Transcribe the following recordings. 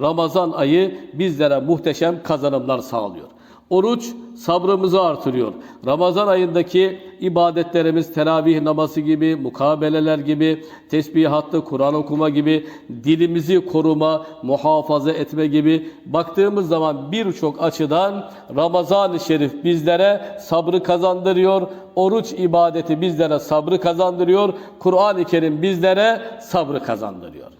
Ramazan ayı bizlere muhteşem kazanımlar sağlıyor. Oruç sabrımızı artırıyor. Ramazan ayındaki ibadetlerimiz teravih namazı gibi, mukabeleler gibi, tesbihatlı Kur'an okuma gibi, dilimizi koruma, muhafaza etme gibi baktığımız zaman birçok açıdan Ramazan-ı Şerif bizlere sabrı kazandırıyor. Oruç ibadeti bizlere sabrı kazandırıyor. Kur'an-ı Kerim bizlere sabrı kazandırıyor.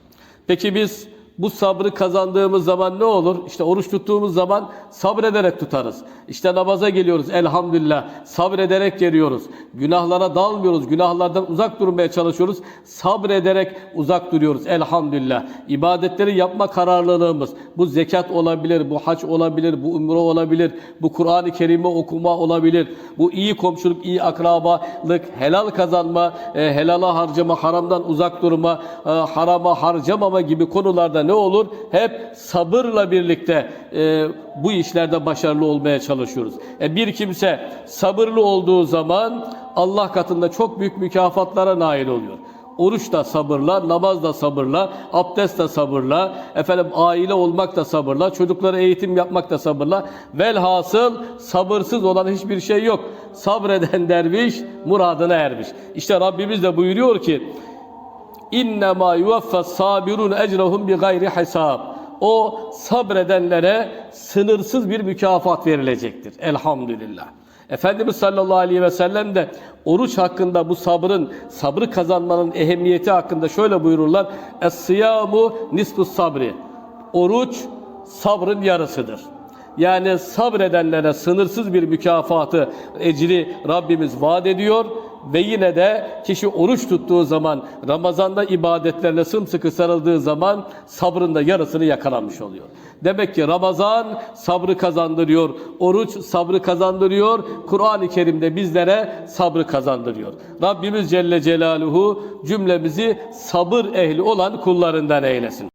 Peki biz bu sabrı kazandığımız zaman ne olur? İşte oruç tuttuğumuz zaman sabrederek tutarız. İşte namaza geliyoruz elhamdülillah. Sabrederek geliyoruz. Günahlara dalmıyoruz. Günahlardan uzak durmaya çalışıyoruz. Sabrederek uzak duruyoruz elhamdülillah. İbadetleri yapma kararlılığımız. Bu zekat olabilir, bu hac olabilir, bu umre olabilir, bu Kur'an-ı Kerim'i okuma olabilir. Bu iyi komşuluk, iyi akrabalık, helal kazanma, e, helala harcama, haramdan uzak durma, e, harama harcamama gibi konularda ne olur? Hep sabırla birlikte e, bu işlerde başarılı olmaya çalışıyoruz. E, bir kimse sabırlı olduğu zaman Allah katında çok büyük mükafatlara nail oluyor. Oruç da sabırla, namaz da sabırla, abdest de sabırla, efendim aile olmak da sabırla, çocuklara eğitim yapmak da sabırla. Velhasıl sabırsız olan hiçbir şey yok. Sabreden derviş muradına ermiş. İşte Rabbimiz de buyuruyor ki İnnemâ yuvaffas sabirun ecrahum bi gayri hesab. O sabredenlere sınırsız bir mükafat verilecektir. Elhamdülillah. Efendimiz sallallahu aleyhi ve sellem de oruç hakkında bu sabrın, sabrı kazanmanın ehemmiyeti hakkında şöyle buyururlar. Es-siyamu nisfus sabri. Oruç sabrın yarısıdır. Yani sabredenlere sınırsız bir mükafatı, ecri Rabbimiz vaat ediyor ve yine de kişi oruç tuttuğu zaman, Ramazan'da ibadetlerine sımsıkı sarıldığı zaman sabrın da yarısını yakalamış oluyor. Demek ki Ramazan sabrı kazandırıyor, oruç sabrı kazandırıyor, Kur'an-ı Kerim'de bizlere sabrı kazandırıyor. Rabbimiz Celle Celaluhu cümlemizi sabır ehli olan kullarından eylesin.